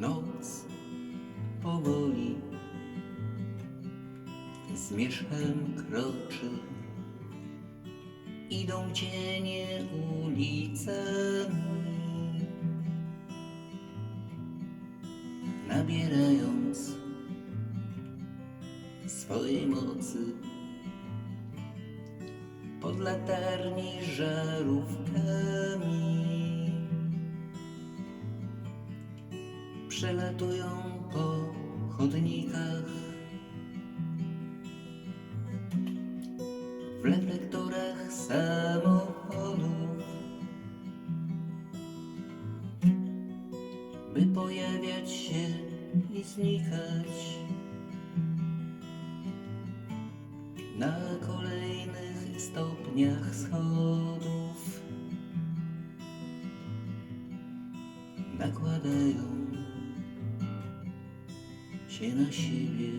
Noc powoli zmierzchem kroczy. Idą cienie ulicami, nabierając swojej mocy. Pod latarni żarówkami przelatują po chodnikach. W reflektorach samochodów, by pojawiać się i znikać na kolejnych stopniach schodów. Nakładają się na siebie.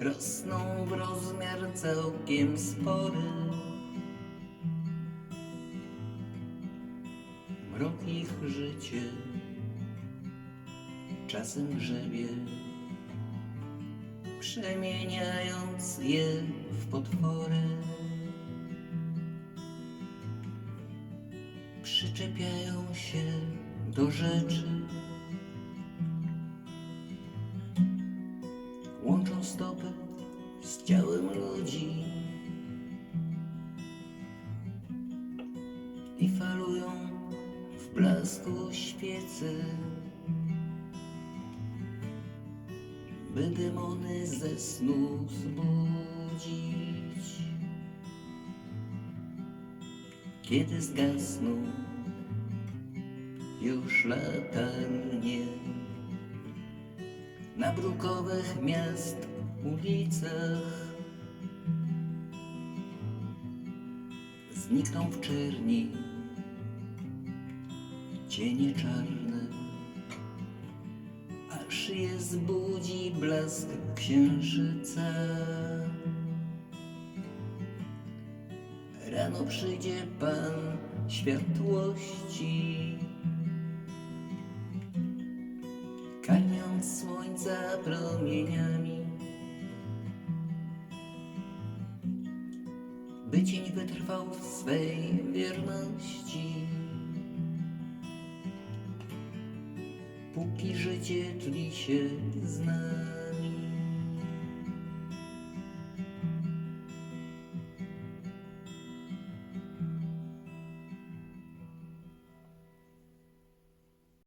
Rosną w rozmiar całkiem spory. Mrok ich życie czasem grzebie, przemieniając je w potwory. Przyczepiają się do rzeczy. Łączą stopy z ciałem ludzi. I falują w blasku świecy, by demony ze snu zbudzić. Kiedy zgasną już latarnie na brukowych miast ulicach znikną w czerni cienie czarne, aż je zbudzi blask księżyca. Rano przyjdzie Pan światłości. Słońca promieniami. By cień wytrwał w swej wierności, póki życie tli się z nami.